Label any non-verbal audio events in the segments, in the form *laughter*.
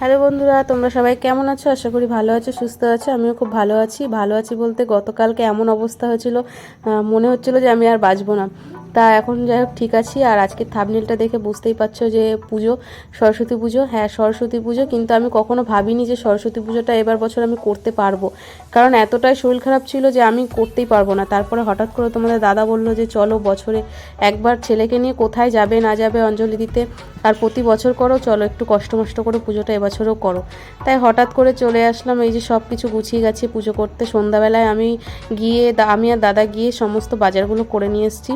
Hello বন্ধুরা, তোমরা সবাই কেমন আছো? আশা করি ভালো আছো, সুস্থ আছো। আমিও খুব ভালো আছি। ভালো আছি বলতে গতকালকে এমন অবস্থা হয়েছিল মনে হচ্ছিল যে আমি আর বাঁচবো না। তা এখন যাই হোক ঠিক আছি। আর আজকে থাবনেলটা দেখে বুঝতেই পারছ যে পুজো, সরস্বতী পুজো হ্যাঁ সরস্বতী পুজো। কিন্তু আমি কখনো ভাবিনি যে সরস্বতী পুজোটা এবার বছর আমি করতে পারব। কারণ এতটাই শরীর খারাপ ছিল যে আমি করতেই পারব না। তারপরে হঠাৎ করে তোমাদের দাদা বলল যে, চলো বছরে একবার ছেলেকে নিয়ে কোথায় যাবে না যাবে অঞ্জলি দিতে? আর প্রতি বছর করো, চলো একটু কষ্ট মষ্ট করে পুজোটা এবছরও করো। তাই হঠাৎ করে চলে আসলাম, এই যে সব কিছু গুছিয়ে গেছি পুজো করতে। সন্ধ্যাবেলায় আমি গিয়ে আমি আর দাদা গিয়ে সমস্ত বাজারগুলো করে নিয়ে এসেছি।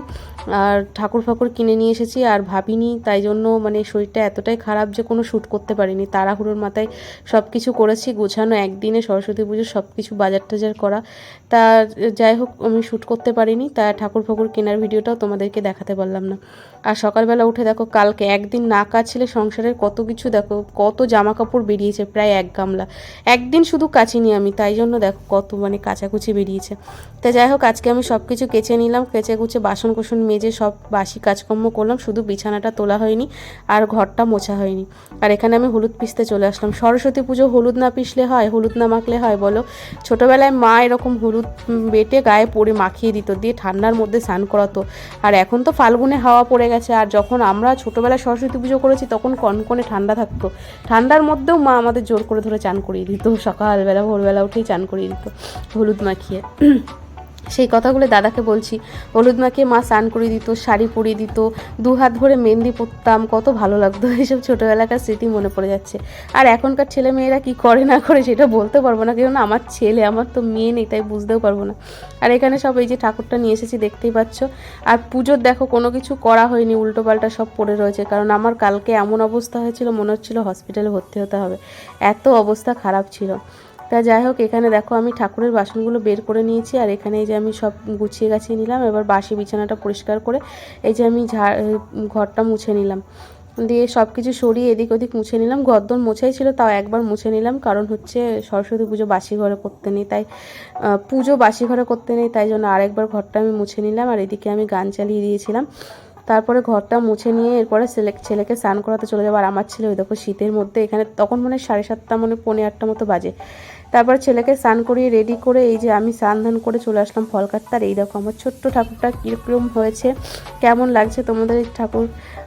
আর ঠাকুর ফাকুর কিনে নিয়ে এসেছি আর ভাবিনি, তাই জন্য মানে শরীরটা এতটাই খারাপ যে কোনো শ্যুট করতে পারিনি। তাড়াহুড়োর মাথায় সব কিছু করেছি, গোছানো একদিনে, সরস্বতী পুজো সব কিছু বাজার টাজার করা। তা যাই হোক, আমি শ্যুট করতে পারিনি, তা ঠাকুর ফাকুর কেনার ভিডিওটাও তোমাদেরকে দেখাতে পারলাম না। আর সকালবেলা উঠে দেখো, কালকে একদিন না কাচলে সংসারের কত কিছু দেখো, কত জামা কাপড় বেরিয়েছে প্রায় এক গামলা। একদিন শুধু কাচিনি আমি, তাই জন্য দেখো কত মানে কাচাকুচি বেরিয়েছে। তা যাই হোক, আজকে আমি সব কিছু কেচে নিলাম, কেচে কুচে বাসন কোসন মেজে সব বাসি কাজকর্ম করলাম, শুধু বিছানাটা তোলা হয়নি আর ঘরটা মোছা হয়নি। আর এখানে আমি হলুদ পিসতে চলে আসলাম। সরস্বতী পুজো হলুদ না পিসলে হয়, হলুদ না মাখলে হয় বলো? ছোটোবেলায় মা এরকম হলুদ বেটে গায়ে পরে মাখিয়ে দিত, দিয়ে ঠান্ডার মধ্যে স্নান করাতো। আর এখন তো ফাল্গুনে হাওয়া পড়ে গেছে, আর যখন আমরা ছোটোবেলায় সরস্বতী পুজো করেছি, তখন কনকনে ঠান্ডা থাকতো। ঠান্ডার মধ্যেও মা আমাদের জোর করে ধরে চান করিয়ে দিত। সকালবেলা, ভোরবেলা উঠেই চান করিয়ে দিত হলুদ মাখিয়ে। সেই কথাগুলো দাদাকে বলছি, হলুদ মাকে মা স্নান করিয়ে দিত, শাড়ি পরিয়ে দিত, দু হাত ধরে মেহেন্দি পরতাম, কত ভালো লাগতো। *laughs* এইসব ছোটোবেলাকার স্মৃতি মনে পড়ে যাচ্ছে। আর এখনকার ছেলে মেয়েরা কি করে না করে সেটা বলতে পারব না, কেননা আমার ছেলে, আমার তো মেয়ে নেই, তাই বুঝতেও পারব না। আর এখানে সব এই যে ঠাকুরটা নিয়ে এসেছি, দেখতেই পাচ্ছ। আর পুজোর দেখো, কোনো কিছু করা হয়নি উল্টো পাল্টা সব পড়ে রয়েছে, কারণ আমার কালকে এমন অবস্থা হয়েছিল, মনে হচ্ছিল হসপিটালে ভর্তি হতে হবে। এত অবস্থা খারাপ ছিল। তা যাই হোক, এখানে দেখো আমি ঠাকুরের বাসনগুলো বের করে নিয়েছি, আর এখানে এই যে আমি সব গুছিয়ে গাছিয়ে নিলাম। এবার বাসি বিছানাটা পরিষ্কার করে এই যে আমি ঝাড় ঘরটা মুছে নিলাম। দিয়ে সব কিছু সরিয়ে এদিক ওদিক মুছে নিলাম। গদ্দর মোছাই ছিল, তাও একবার মুছে নিলাম। কারণ হচ্ছে সরস্বতী পুজো বাসি ঘরে করতে নেই, তাই পুজো বাসি ঘরে করতে নেই, তাই জন্য আরেকবার ঘরটা আমি মুছে নিলাম। আর এদিকে আমি গান চালিয়ে দিয়েছিলাম। তারপরে ঘরটা মুছে নিয়ে এরপরে ছেলে ছেলেকে স্নান করাতে চলে যাব। আর আমার ছেলে ওই দেখো শীতের মধ্যে এখানে তখন মানে সাড়ে সাতটা মানে পৌনে আটটা মতো বাজে। তারপর ছেলেকে স্নান করিয়ে রেডি করে এই যে আমি স্নান ধান করে চলে আসলাম ফল কাটতে। আর এই আমার ছোট্ট ঠাকুরটা কীরকম হয়েছে, কেমন লাগছে তোমাদের ঠাকুর,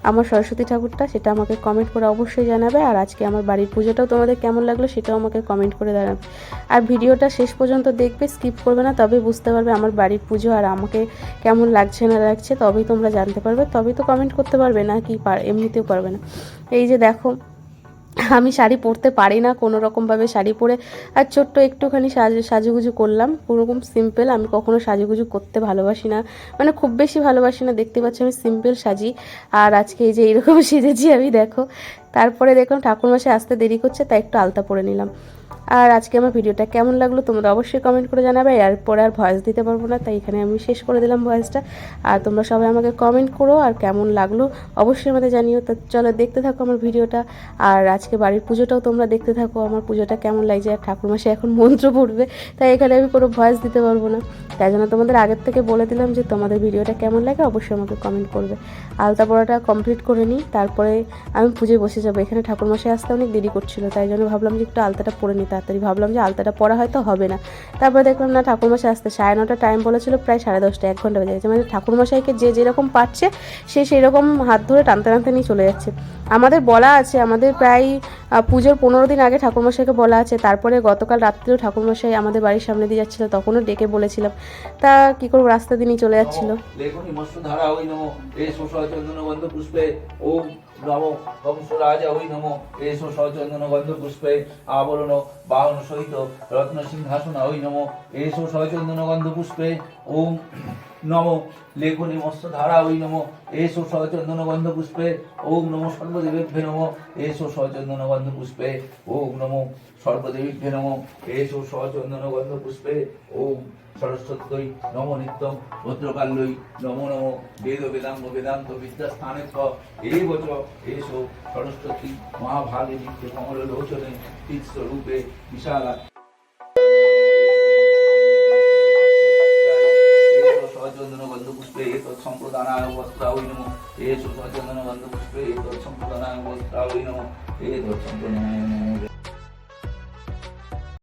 আমার সরস্বতী ঠাকুরটা সেটা আমাকে কমেন্ট করে অবশ্যই জানাবে। আর আজকে আমার বাড়ির পুজোটাও তোমাদের কেমন লাগল সেটাও আমাকে কমেন্ট করে জানাবে। আর ভিডিওটা শেষ পর্যন্ত দেখবে স্কিপ করবে না, তবে বুঝতে পারবে আমার বাড়ির পুজো আর আমাকে কেমন লাগছে না লাগছে, তবেই তোমরা জানতে পারবে, তবেই তো কমেন্ট করতে পারবে না কি পার, এমনিতেও পারবে না। এই যে দেখো আমি শাড়ি পরতে পারি না, কোনো রকমভাবে শাড়ি পরে। আর ছোট্ট একটুখানি সাজু, সাজুগুজু করলাম কোনোরকম সিম্পল আমি কখনো সাজুগুজু করতে ভালোবাসি না। মানে খুব বেশি ভালোবাসি না, দেখতে পাচ্ছি আমি সিম্পল সাজি। আর আজকে এই যে এইরকম *laughs* সেজেছি আমি, দেখো। তারপরে দেখলাম ঠাকুরমাসে আসতে দেরি করছে, তাই একটু আলতা পরে নিলাম। আর আজকে আমার ভিডিওটা কেমন লাগল তোমরা অবশ্যই কমেন্ট করে জানাবে, এরপরে আর ভয়েস দিতে পারব না, তাই এখানে আমি শেষ করে দিলাম ভয়েসটা আর তোমরা সবাই আমাকে কমেন্ট করো আর কেমন লাগল অবশ্যই আমাদের জানিও। তো চলো দেখতে থাকো আমার ভিডিওটা, আর আজকে বাড়ির পুজোটাও তোমরা দেখতে থাকো, আমার পুজোটা কেমন লাগছে, আর ঠাকুরমাসে এখন মন্ত্র পড়বে, তাই এখানে আমি কোনো ভয়েস দিতে পারব না। তাই জন্য তোমাদের আগের থেকে বলে দিলাম যে তোমাদের ভিডিওটা কেমন লাগে অবশ্যই আমাকে কমেন্ট করবে। আলতা পড়াটা কমপ্লিট করে নিই, তারপরে আমি পুজোয় বসে যাব, এখানে ঠাকুরমশাই আসতে অনেক দেরি করছিল, তাই জন্য ভাবলাম যে একটু আলতাটা পরে নিই তাড়াতাড়ি ভাবলাম যে আলতাটা পরা হয়তো হবে না। তারপরে দেখলাম, না, ঠাকুরমশাই আসতে সাড়ে নটা টাইম বলেছিল, প্রায় সাড়ে দশটা, এক ঘণ্টা বেজে গেছে। মানে ঠাকুরমশাইকে যে যেরকম পাচ্ছে সে সেই রকম হাত ধরে টানতে টানতে নিয়ে চলে যাচ্ছে। আমাদের বলা আছে, আমাদের প্রায় পুজোর পনেরো দিন আগে ঠাকুরমশাইকে বলা আছে। তারপরে গতকাল রাত্রেও ঠাকুরমশাই আমাদের বাড়ির সামনে দিয়ে যাচ্ছিল, তখনও ডেকে বলেছিলাম। তা কী করব, রাস্তা দিনই চলে যাচ্ছিল। নমো এসো সচন্দন গন্ধ পুষ্পে ওম নমো কংস রাজা ওই নমো। এসো সচন্দন গন্ধ পুষ্পে আবরণ বাহন সহিত রত্ন সিংহাসন ওই নমো। এসো সচন্দন গন্ধ পুষ্পে। ওম নমো লেখনি মৎস্য ধারা ওই নমো এসো সচন্দন গন্ধ পুষ্পে ওম নমো সর্বদেবেভ্যে নমো এসো সচন্দন গন্ধ পুষ্পে ওম নমো সর্বদেবীভ্যে নমো এসো সচন্দন গন্ধ পুষ্পে ওম সরস্বত্যই নম নিত্যম ভদ্রকাল্যই নমো নম বেদ বেদাঙ্গ বেদান্ত বিদ্যাস্থানে ছ এই বচ এসো সরস্বতী মহাভাগে নিত্য কমল লোচনে রূপে বিশালা এসো সচন্দন গন্ধ পুষ্পে এত সম্প্রদানায় বস্ত্রা ওই নম এ সুচন্দন গন্ধ